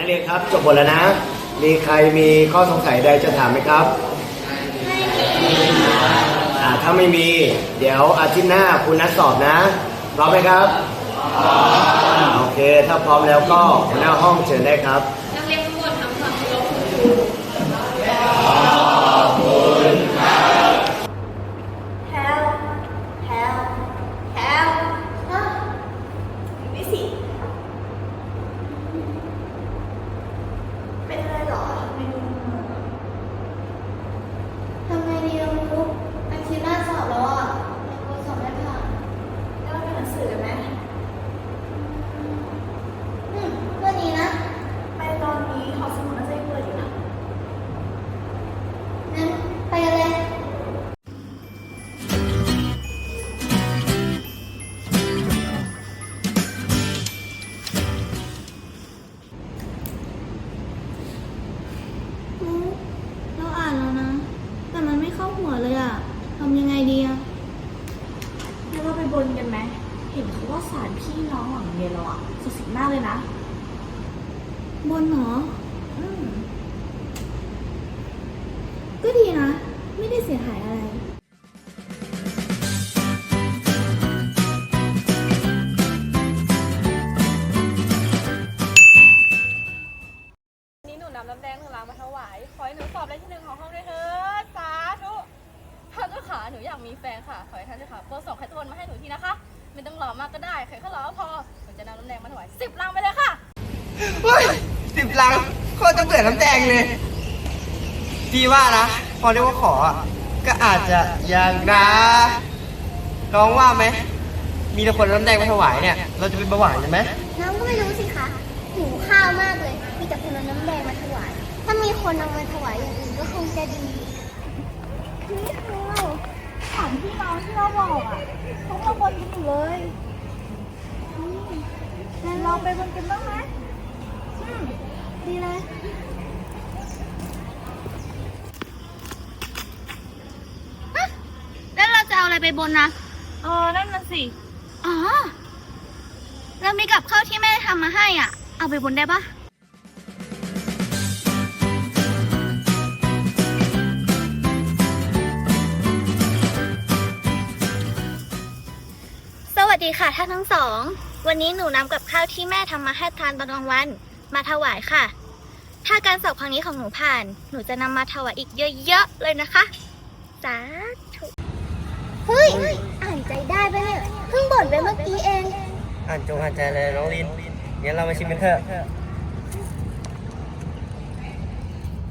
นั่นเองครับ จบหมดแล้วนะ มีใครมีข้อสงสัยใดจะถามไหมครับอ่าถ้าไม่มี เดี๋ยวอาทิตย์หน้าคุณนัดสอบนะ พร้อมไหมครับอ่าโอเค ถ้าพร้อมแล้วก็หัวหน้าห้องเชิญได้ครับ นักเรียนทุกคนทำความเคารพคุณครู สารพี่น้องหลังเรียนเราอะศักดิ์สิทธิ์มากเลยนะ บนเหรออืมก็ดีนะ ไม่ได้เสียหายอะไร วันนี้หนูนำน้ำแดงหนึ่งลังมาถวาย ขอให้หนูสอบได้ที่หนึ่งของห้องด้วยเถิดสาธุท่านเจ้าขาหนูอยากมีแฟนค่ะ ขอให้ท่านเจ้าขาโปรดส่งใครทุกคนมาให้หนูทีนะคะ ไม่ต้องหล่อมากก็ได้ใครแค่หล่อก็พอหนูจะนำน้ำแดงมาถวายสิบลังไปเลยค่ะ เฮ้ยสิบลังโคตรจะเบื่อน้ำแดงเลยพี่ว่านะ พอเรียกว่าขออะก็อาจจะยังนะน้องว่าไหม มีแต่คนเอาน้ำแดงมาถวายเนี่ย เราจะเป็นเบาหวานใช่ไหม น้องก็ไม่รู้สิคะหิวข้าวมากเลย มีแต่คนเอาน้ำแดงมาถวาย ถ้ามีคนเอามาถวายอย่างอื่นก็คงจะดีนี่คือสารพี่น้องที่เราบอกอะเขามาบนกันอยู่เลยแต่เราไปบนกันบ้างไหมดีเลยแล้วเราจะเอาอะไรไปบนนะเออนั่นน่ะสิ อ๋อเรามีกับข้าวที่แม่ทำมาให้อะ เอาไปบนได้ปะ ดีค่ะท่านทั้งสอง วันนี้หนูนำกับข้าวที่แม่ทำมาให้ทานตอนกลางวัน มาถวายค่ะ ถ้าการสอบครั้งนี้ของหนูผ่าน หนูจะนำมาถวายอีกเยอะๆเลยนะคะสาธุเฮ้ย อ่านใจได้ปะเนี่ย เพิ่งบ่นไปเมื่อกี้เอง อ่านจงอ่านใจเลยน้องลินงั้นเรามาชิมกันเถอะ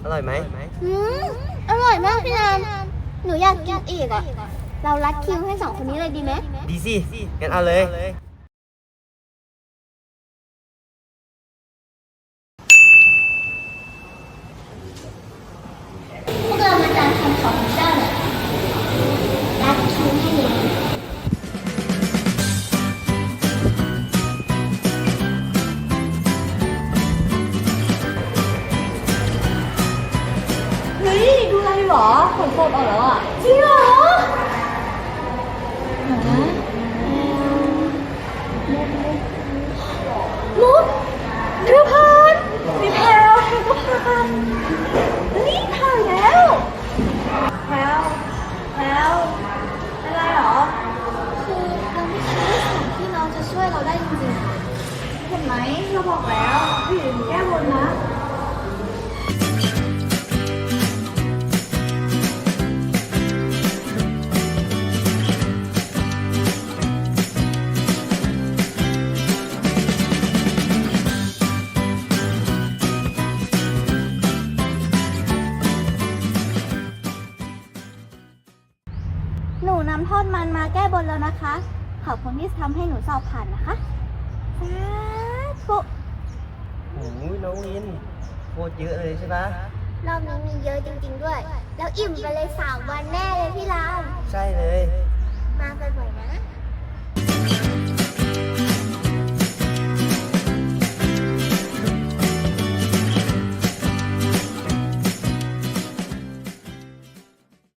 อร่อยไหม อืมอร่อยมากพี่นานหนูอยากกินอีกอะ เรารัดคิวให้สองคนนี้เลยดีไหมดีสิงั้นเอาเลย พวกเรามาตามคำขอของเจ้าหน่อยรัดคิวให้เลยเฮ้ยดูอะไรหรอฝนตกออกแล้วอะจริงเหรอ บอกแล้วพี่หญิงแก้บนนะหนูนำทอดมันมาแก้บนแล้วนะคะ ขอบคุณที่ทำให้หนูสอบผ่านนะคะสาธุ โอ้ยน้องลินโคตรเยอะเลยใช่ปะรอบนี้มีเยอะจริง ๆ ด้วย แล้วอิ่มไปเลยสามวันแน่เลยพี่ราม ใช่เลย มาบ่อยๆนะ